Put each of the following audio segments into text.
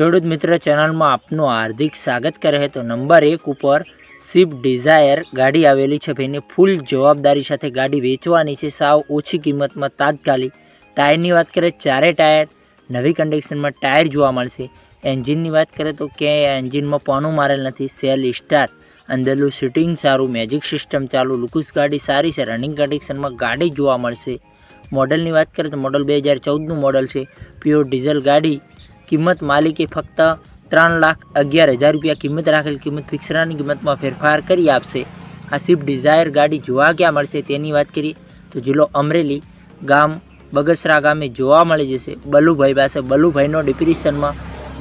ખેડૂત મિત્ર ચેનલમાં આપનું હાર્દિક સ્વાગત કરે તો નંબર એક ઉપર સ્વિફ્ટ ડિઝાયર ગાડી આવેલી છે. ભાઈને ફૂલ જવાબદારી સાથે ગાડી વેચવાની છે. સાવ ઓછી કિંમતમાં તાત્કાલિક ટાયરની વાત કરીએ, ચારે ટાયર નવી કન્ડિશનમાં ટાયર જોવા મળશે. એન્જિનની વાત કરીએ તો ક્યાંય એન્જિનમાં પોનું મારેલ નથી. સેલ સ્ટાર, અંદરનું સિટિંગ સારું મેજિક સિસ્ટમ ચાલુ, લુકુસ ગાડી સારી છે. રનિંગ કન્ડિશનમાં ગાડી જોવા મળશે. મોડલની વાત કરીએ તો મોડલ બે હજાર ચૌદનું મોડલ છે. પ્યોર ડીઝલ ગાડી કિંમત માલિકે ફક્ત ત્રણ લાખ અગિયાર હજાર રૂપિયા કિંમત રાખેલ કિંમત ફિક્સરાની કિંમતમાં ફેરફાર કરી આપશે. આ સ્વિફ્ટ ડિઝાયર ગાડી જોવા ક્યાં મળશે તેની વાત કરીએ તો જિલ્લો અમરેલી ગામ બગસરા ગામે જોવા મળી જશે. બલુભાઈ પાસે બલુભાઈનો ડિપ્રેશનમાં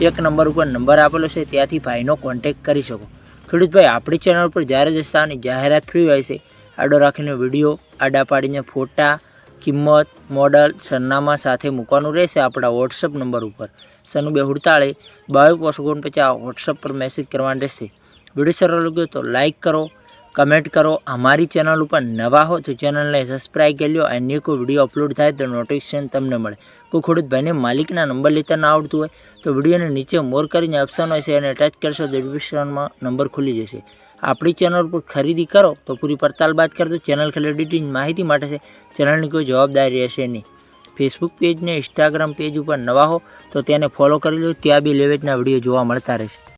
એક નંબર ઉપર નંબર આપેલો છે, ત્યાંથી ભાઈનો કોન્ટેક્ટ કરી શકો. ખેડૂતભાઈ, આપણી ચેનલ ઉપર જ્યારે જ સ્થાનની જાહેરાત ફ્રી હોય છે. આડો રાખીને વીડિયો, આડા પાડીને ફોટા કિંમત, મોડલ, સરનામા સાથે મૂકવાનું રહેશે આપણા વોટ્સઅપ નંબર ઉપર. સનુ બે હુડતાળે બાવીસ ઓગણપચાસ વોટ્સઅપ પર મેસેજ કરવાનો રહેશે. વીડિયો સરળ લાગ્યો તો લાઇક કરો કમેન્ટ કરો. અમારી ચેનલ ઉપર નવા હો તો ચેનલને સબસ્ક્રાઈબ કરી લો અને કોઈ વીડિયો અપલોડ થાય તો નોટિફિકેશન તમને મળે. કોઈ ખેડૂત ભાઈને માલિકના નંબર લેતા ના આવડતું હોય તો વિડીયોને નીચે મોર કરીને ઓપ્શન હોય છે એને ટચ કરશો તો ડિસ્ક્રિપ્શનમાં નંબર ખુલી જશે. આપણી ચેનલ પર ખરીદી કરો તો પૂરી પડતાલ બાદ કરજો. ચેનલ એડિટિંગ માહિતી માટે છે. ચેનલની કોઈ જવાબદારી રહેશે નહીં. ફેસબુક પેજ ને ઇન્સ્ટાગ્રામ પેજ ઉપર નવા હો તો તેને ફોલો કરી લો ત્યાં બી લેવેજના વીડિયો જોવા મળતા રહેશે.